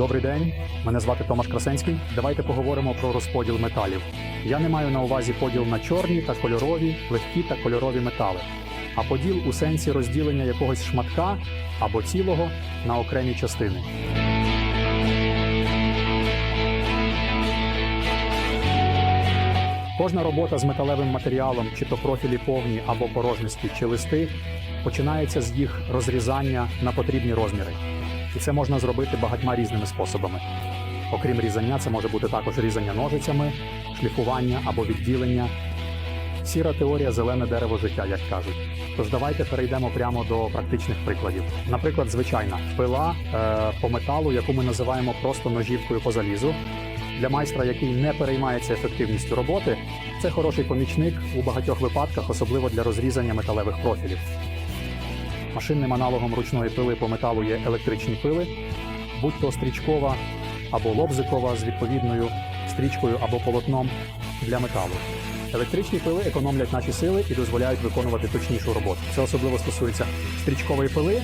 Добрий день, мене звати Томаш Красенський. Давайте поговоримо про розподіл металів. Я не маю на увазі поділ на чорні та кольорові, легкі та кольорові метали, а поділ у сенсі розділення якогось шматка або цілого на окремі частини. Кожна робота з металевим матеріалом, чи то профілі повні або порожнисті, чи листи, починається з їх розрізання на потрібні розміри. І це можна зробити багатьма різними способами. Окрім різання, це може бути також різання ножицями, шліфування або відділення. Сіра теорія зелене дерево життя, як кажуть. Тож давайте перейдемо прямо до практичних прикладів. Наприклад, звичайна пила е, по металу, яку ми називаємо просто ножівкою по залізу. Для майстра, який не переймається ефективністю роботи, це хороший помічник у багатьох випадках, особливо для розрізання металевих профілів. Машинним аналогом ручної пили по металу є електричні пили, будь то стрічкова або лобзикова з відповідною стрічкою або полотном для металу. Електричні пили економлять наші сили і дозволяють виконувати точнішу роботу. Це особливо стосується стрічкової пили.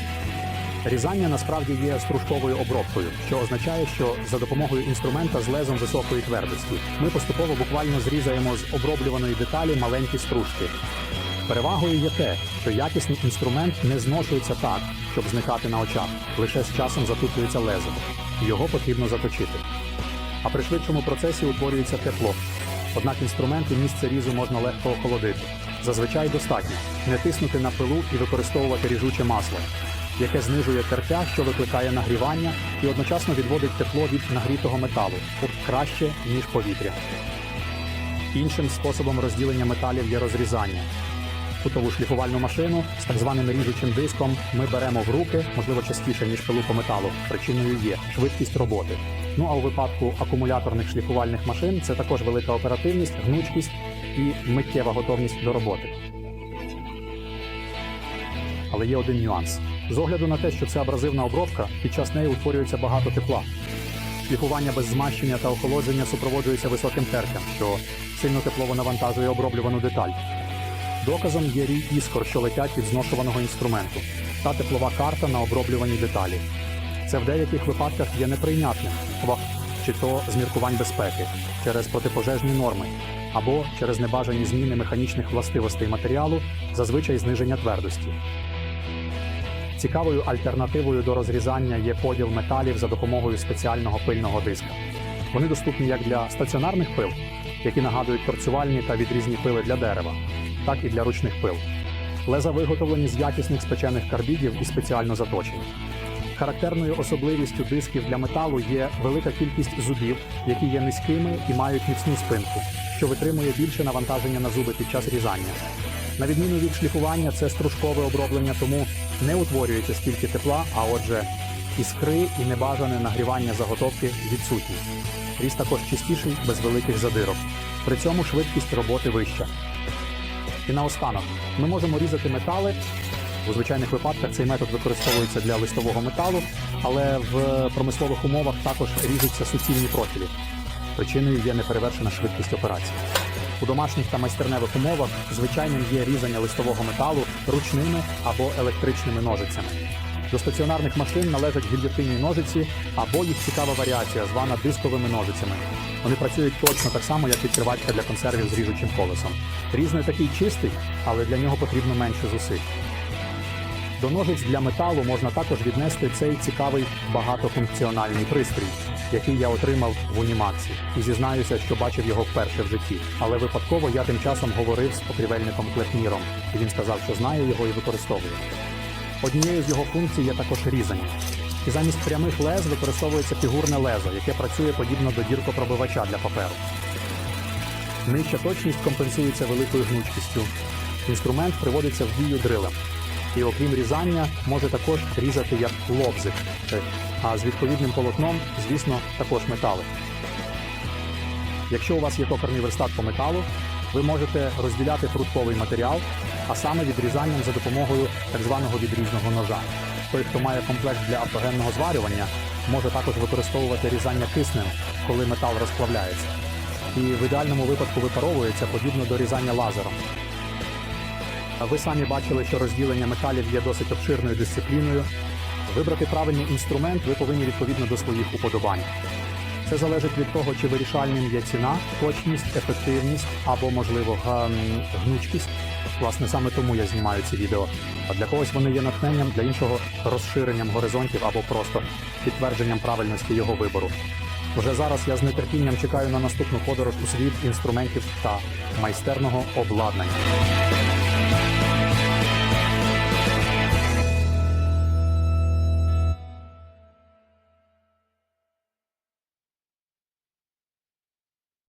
Різання насправді є стружковою обробкою, що означає, що за допомогою інструмента з лезом високої твердості ми поступово буквально зрізаємо з оброблюваної деталі маленькі стружки. Перевагою є те, що якісний інструмент не зношується так, щоб зникати на очах, лише з часом затуплюється лезо. Його потрібно заточити. А при швидшому процесі утворюється тепло. Однак інструмент і місце різу можна легко охолодити. Зазвичай достатньо не тиснути на пилу і використовувати ріжуче масло, яке знижує тертя, що викликає нагрівання, і одночасно відводить тепло від нагрітого металу краще, ніж повітря. Іншим способом розділення металів є розрізання. Кутову шліфувальну машину з так званим ріжучим диском ми беремо в руки, можливо, частіше, ніж пилу по металу. Причиною є швидкість роботи. Ну а у випадку акумуляторних шліфувальних машин це також велика оперативність, гнучкість і миттєва готовність до роботи. Але є один нюанс. З огляду на те, що це абразивна обробка, під час неї утворюється багато тепла. Шліфування без змащення та охолодження супроводжується високим тертям, що сильно теплово навантажує оброблювану деталь. Доказом є рій іскор, що летять від зношуваного інструменту, та теплова карта на оброблюваній деталі. Це в деяких випадках є неприйнятним, чи то з міркувань безпеки, через протипожежні норми, або через небажані зміни механічних властивостей матеріалу, зазвичай зниження твердості. Цікавою альтернативою до розрізання є поділ металів за допомогою спеціального пильного диска. Вони доступні як для стаціонарних пил, які нагадують торцювальні та відрізні пили для дерева, так і для ручних пил. Леза виготовлені з якісних спечених карбідів і спеціально заточені. Характерною особливістю дисків для металу є велика кількість зубів, які є низькими і мають міцну спинку, що витримує більше навантаження на зуби під час різання. На відміну від шліфування, це стружкове оброблення, тому не утворюється стільки тепла, а отже, іскри і небажане нагрівання заготовки відсутні. Різ також чистіший, без великих задирок. При цьому швидкість роботи вища. І наостанок, ми можемо різати метали. У звичайних випадках цей метод використовується для листового металу, але в промислових умовах також ріжуться суцільні профілі. Причиною є неперевершена швидкість операції. У домашніх та майстерневих умовах звичайним є різання листового металу ручними або електричними ножицями. До стаціонарних машин належать гільйотинні ножиці або їх цікава варіація, звана дисковими ножицями. Вони працюють точно так само, як відкривачка для консервів з ріжучим колесом. Різний такий чистий, але для нього потрібно менше зусиль. До ножиць для металу можна також віднести цей цікавий багатофункціональний пристрій, який я отримав в Унімаксі, і зізнаюся, що бачив його вперше в житті. Але випадково я тим часом говорив з покрівельником Клепніром, і він сказав, що знає його і використовує. Однією з його функцій є також різання. І замість прямих лез використовується фігурне лезо, яке працює подібно до діркопробивача для паперу. Нижча точність компенсується великою гнучкістю. Інструмент приводиться в дію дрилем. І окрім різання, може також різати як лобзик, а з відповідним полотном, звісно, також метали. Якщо у вас є токарний верстат по металу, ви можете розділяти прутковий матеріал, а саме відрізанням за допомогою так званого відрізного ножа. Той, хто має комплект для автогенного зварювання, може також використовувати різання киснем, коли метал розплавляється. І в ідеальному випадку випаровується подібно до різання лазером. Ви самі бачили, що розділення металів є досить обширною дисципліною. Вибрати правильний інструмент ви повинні відповідно до своїх уподобань. Це залежить від того, чи вирішальним є ціна, точність, ефективність або, можливо, гнучкість. Власне, саме тому я знімаю ці відео. А для когось вони є натхненням, для іншого розширенням горизонтів або просто підтвердженням правильності його вибору. Вже зараз я з нетерпінням чекаю на наступну подорож у світ інструментів та майстерного обладнання.